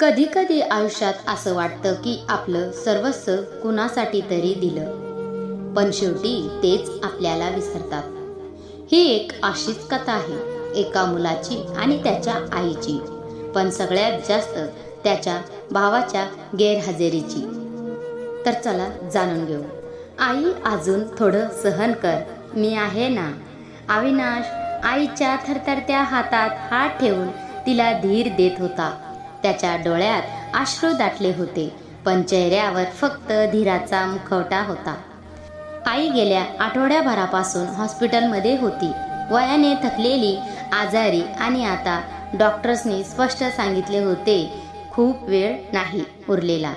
कधी कधी आयुष्यात असं वाटतं की आपलं सर्वस्व कुणासाठी तरी दिलं. पण शेवटी तेच आपल्याला विसरतात. ही एक अशीच कथा आहे एका मुलाची आणि त्याच्या आईची. पण सगळ्यात जास्त त्याच्या भावाच्या गैरहजेरीची. तर चला जाणून घेऊ. आई अजून थोडं सहन कर. मी आहे ना. अविनाश आईच्या थरथरत्या हातात हात ठेवून तिला धीर देत होता. त्याच्या डोळ्यात अश्रू दाटले होते. पण चेहऱ्यावर फक्त धीराचा मुखवटा होता. आई गेल्या आठवड्याभरापासून हॉस्पिटलमध्ये होती. वयाने थकलेली आजारी आणि आता डॉक्टर्सनी स्पष्ट सांगितले होते खूप वेळ नाही उरलेला.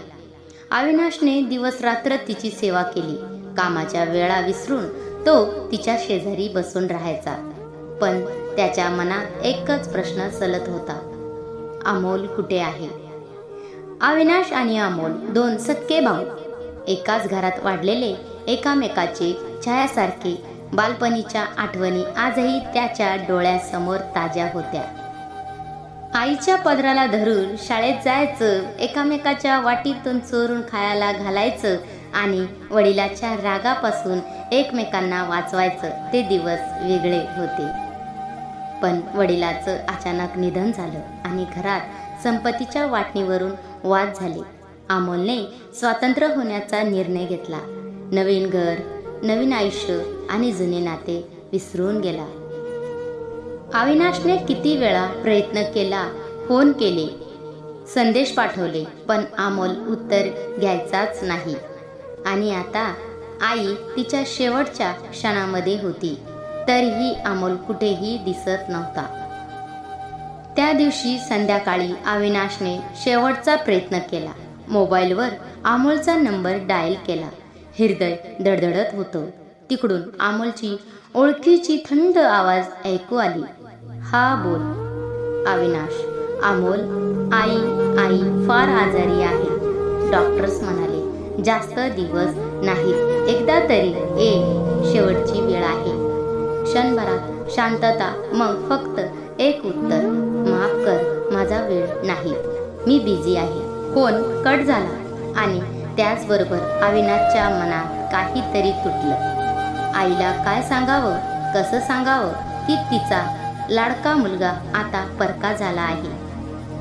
अविनाशने दिवस रात्र तिची सेवा केली. कामाच्या वेळा विसरून तो तिच्या शेजारी बसून राहायचा. पण त्याच्या मनात एकच प्रश्न सलत होता. अमोल कुठे आहे? अविनाश आणि अमोल दोन सक्के भाऊ. एकाच घरात वाढलेले एकामेकाचे छायासारखे बालपणीच्या आठवणी आजही त्याच्या डोळ्यासमोर ताज्या होत्या. आईच्या पदराला धरून शाळेत जायचं एकामेकाच्या वाटीतून चोरून खायला घालायचं आणि वडिलाच्या रागापासून एकमेकांना वाचवायचं ते दिवस वेगळे होते. पण वडिलाचं अचानक निधन झालं. आणि घरात संपत्तीच्या वाटणीवरून वाद झाले. अमोलने स्वातंत्र्य होण्याचा निर्णय घेतला. नवीन घर नवीन आयुष्य आणि जुने नाते विसरून गेला. अविनाशने किती वेळा प्रयत्न केला फोन केले संदेश पाठवले पण अमोल उत्तर घ्यायचाच नाही. आणि आता आई तिच्या शेवटच्या क्षणामध्ये होती. तरीही अमोल कुठेही दिसत नव्हता. त्या दिवशी संध्याकाळी अविनाशने शेवटचा प्रयत्न केला. मोबाईलवर अमोलचा नंबर डायल केला. हृदय धडधडत होतं. तिकडून अमोलची ओळखीची थंड आवाज ऐकू आली. हा बोल. अविनाश अमोल आई आई फार आजारी आहे. डॉक्टर्स म्हणाले जास्त दिवस नाहीत एकदा तरी ए शेवटची वेळ आहे. क्षणभरात शांतता मग फक्त एक उत्तर. माफ कर माझा वेळ नाही. मी बिझी आहे. फोन कट झाला. आणि त्याचबरोबर अविनाशच्या मनात काहीतरी तुटलं. आईला काय सांगावं? कसं सांगावं? की तिचा लाडका मुलगा आता परका झाला आहे.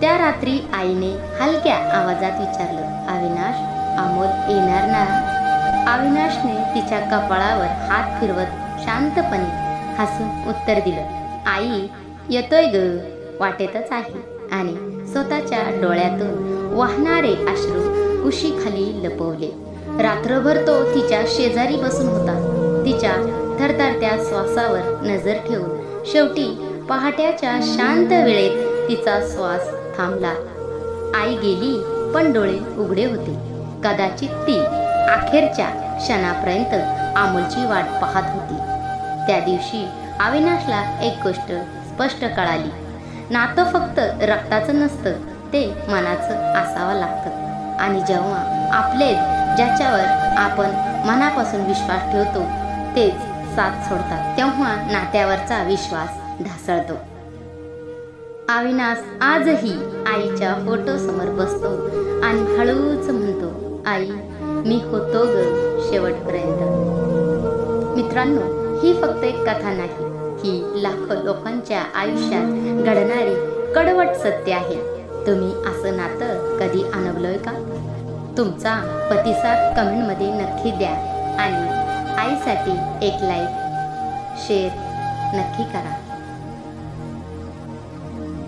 त्या रात्री आईने हलक्या आवाजात विचारलं अविनाश अमोल येणार ना? अविनाशने तिच्या कपाळावर हात फिरवत शांतपणे हसून उत्तर दिलं आई येतोय ग. वाटेतच आहे. आणि स्वतःच्या डोळ्यातून वाहणारे अश्रू उशीखाली लपवले. रात्रभर तो तिच्या शेजारी बसून होता. तिच्या थरथरत्या श्वासावर नजर ठेवून शेवटी पहाट्याच्या शांत वेळेत तिचा श्वास थांबला. आई गेली पण डोळे उघडे होते. कदाचित ती अखेरच्या क्षणापर्यंत अमोलची वाट पाहत होती. त्या दिवशी अविनाशला एक गोष्ट स्पष्ट कळाली. नातं फक्त रक्ताचं नसतं ते मनाचं असावं लागतं. आणि जेव्हा आपले ज्याच्यावर आपण मनापासून विश्वास ठेवतो तेच साथ सोडतात तेव्हा नात्यावरचा विश्वास ढासळतो. अविनाश आजही आईच्या फोटो समोर बसतो आणि हळूच म्हणतो आई मी होतो ग शेवटपर्यंत. मित्रांनो ही फक्त एक कथा नाही ही लाखो लोकांच्या आयुष्यात घडणार कडवट सत्य आहे. तुम्ही असं नातं कधी अनुभवलंय का? तुमचा प्रतिसाद कमेंटमध्ये नक्की द्या आणि आईसाठी एक लाईक शेअर नक्की करा.